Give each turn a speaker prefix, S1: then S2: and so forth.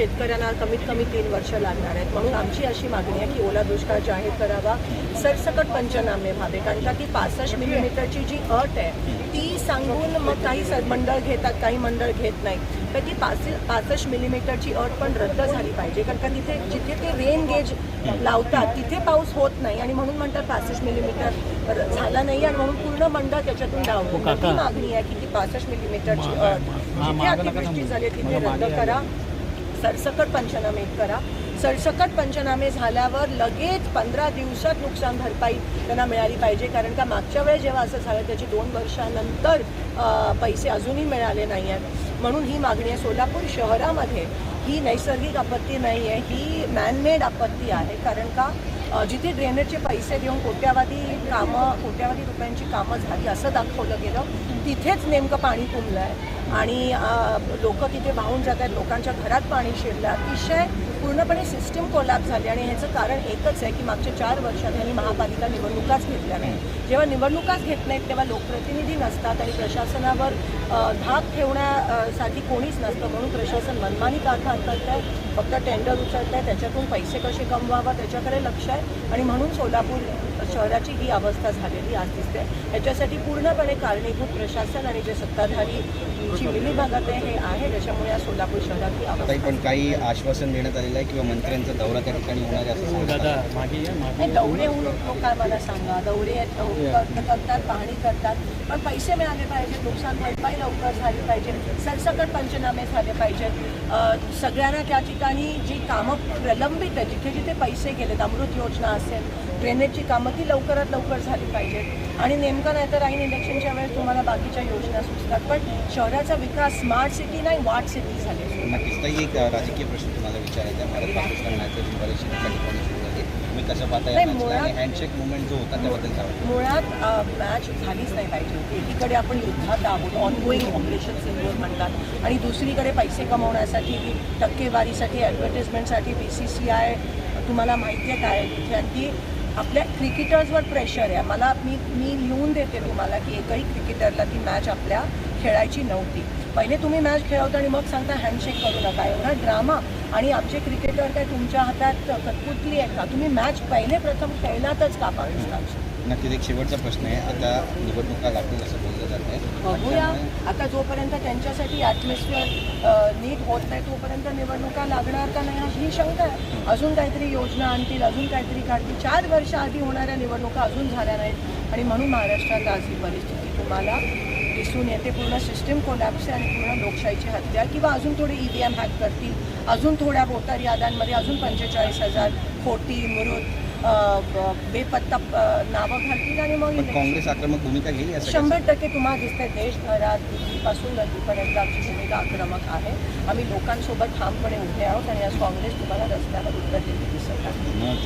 S1: शेतकऱ्यांना कमीत कमी तीन वर्ष लागणार आहेत. म्हणून आमची अशी मागणी आहे की ओला दुष्काळ जाहीर करावा. सरसकट पंचनामे व्हावे. कारण का ती पासष्ट मिलीमीटरची जी अट आहे ती सांगून मग काही मंडळ घेतात काही मंडळ घेत नाही तर ती पाच पासष्ट मिलीमीटरची अट पण रद्द झाली पाहिजे. कारण का तिथे जिथे ते रेन गेज लावतात तिथे पाऊस होत नाही. आणि म्हणून म्हणतात पासष्ट मिलीमीटर झाला नाही आणि म्हणून पूर्ण मंडळ त्याच्यातून डावतो ती मागणी आहे की ती पासष्ट मिलीमीटरची अट जिथे अतिवृष्टी झाली तिथे रद्द करा. सरसकट पंचनामे करा. सरसकट पंचनामे झाल्यावर लगेच पंधरा दिवसात नुकसान भरपाई त्यांना मिळाली पाहिजे. कारण का मागच्या वेळेस जेव्हा असं झालं त्याची दोन वर्षानंतर पैसे अजूनही मिळाले नाही आहेत म्हणून ही मागणी आहे. सोलापूर शहरामध्ये ही नैसर्गिक आपत्ती नाही आहे ही मॅनमेड आपत्ती आहे. कारण का जिथे ड्रेनेजचे पैसे देऊन कोट्यावधी कामं कोट्यावधी रुपयांची कामं झाली असं दाखवलं गेलं तिथेच नेमकं पाणी तुंबलं आहे आणि लोक तिथे वाहून जात आहेत लोकांच्या घरात पाणी शिरलं अतिशय पूर्णपणे सिस्टीम कोलॅप झाली आणि ह्याचं कारण एकच आहे की मागच्या चार वर्षात यांनी महापालिका निवडणुकाच घेतल्या नाही जेव्हा निवडणुकाच घेत नाहीत तेव्हा लोकप्रतिनिधी नसतात आणि प्रशासनावर धाक ठेवण्यासाठी कोणीच नसतं. म्हणून प्रशासन मनमानी कारभार करत आहे फक्त टेंडर उचलत आहे त्याच्यातून पैसे कसे कमवावा त्याच्याकडे लक्ष आहे. आणि म्हणून सोलापूर शहराची ही अवस्था झालेली आज दिसते. याच्यासाठी पूर्णपणे कारणीभूत प्रशासन आणि जे सत्ताधारी हे आहे त्याच्यामुळे सोलापूर शहरात ही
S2: पण काही आश्वासन देण्यात आलेलं आहे किंवा मंत्र्यांचा दौरा त्या ठिकाणी होणार आहे असं
S1: दौरे होऊन लोक काय मला सांगा? दौरे करतात पाहणी करतात पण पैसे मिळाले पाहिजेत नुकसान भरपाई लवकर झाली पाहिजे सरसकट पंचनामे झाले पाहिजेत सगळ्यांना त्या ठिकाणी जी कामं प्रलंबित आहे जिथे जिथे पैसे गेलेत अमृत योजना असेल ड्रेनेजची कामं ती लवकरात लवकर झाली पाहिजेत. आणि नेमकं नाही तर ऐन इलेक्शनच्या वेळेस तुम्हाला बाकीच्या योजना सुचतात. पण शहराचा विकास स्मार्ट सिटी नाही वाट सिटी झाली.
S2: नक्कीच. ताई एक राजकीय प्रश्न तुम्हाला विचारायचा आहे. भारत पाकिस्तान मॅचेस बरेचसे ठिकाणी सुरू झाले. तुम्ही कसं पाहता हँडशेक मुवमेंट जो होता त्याबद्दल?
S1: मुळात मॅच झालीच नाही पाहिजे. होती एकीकडे आपण युद्धात आहोत ऑनगोईंग ऑपरेशन सिंदूर म्हणतात. आणि दुसरीकडे पैसे कमवण्यासाठी टक्केवारीसाठी ॲडव्हर्टिजमेंटसाठी बी सी सी आय तुम्हाला माहिती आहे काय? तिथे आणि ती आपल्या क्रिकेटर्सवर प्रेशर आहे. मला मी मी लिहून देते तुम्हाला की एकही क्रिकेटरला ती मॅच आपल्या खेळायची नव्हती. पहिले तुम्ही मॅच खेळवता आणि मग सांगता हँडशेक करू नका. एवढा ड्रामा आणि आमचे क्रिकेटर काय तुमच्या हातात कटपुतली आहे का? तुम्ही मॅच पहिले प्रथम खेळण्यातच का पाकिस्तानशी
S2: नक्कीच एक शेवटचा प्रश्न आहे. आता निवडणुका लागतील असं बोललं जात आहे.
S1: बघूया. आता जोपर्यंत त्यांच्यासाठी ॲटमॉस्फिअर नीट होत नाही तोपर्यंत निवडणुका लागणार का नाही ही शंका आहे. अजून काहीतरी योजना आणतील अजून काहीतरी काढतील. चार वर्ष आधी होणाऱ्या निवडणुका अजून झाल्या नाहीत. आणि म्हणून महाराष्ट्रात आज ही परिस्थिती तुम्हाला दिसून येते. पूर्ण सिस्टीम कोलॅप्स आहे आणि पूर्ण लोकशाहीची हत्या किंवा अजून थोडी ई व्ही एम हॅक करतील. अजून थोड्या वोटर याद्यांमध्ये अजून पंचेचाळीस हजार खोटी ब- बेपत्ता नावं घालतील आणि मग
S2: काँग्रेस आक्रमक भूमिका घेईल
S1: शंभर टक्के तुम्हाला दिसते देशभरात दिल्लीपासून गल्लीपर्यंत आमची भूमिका आक्रमक आहे. आम्ही लोकांसोबत ठामपणे उभे आहोत आणि आज काँग्रेस तुम्हाला रस्त्यावर उत्तर दिसत आहे.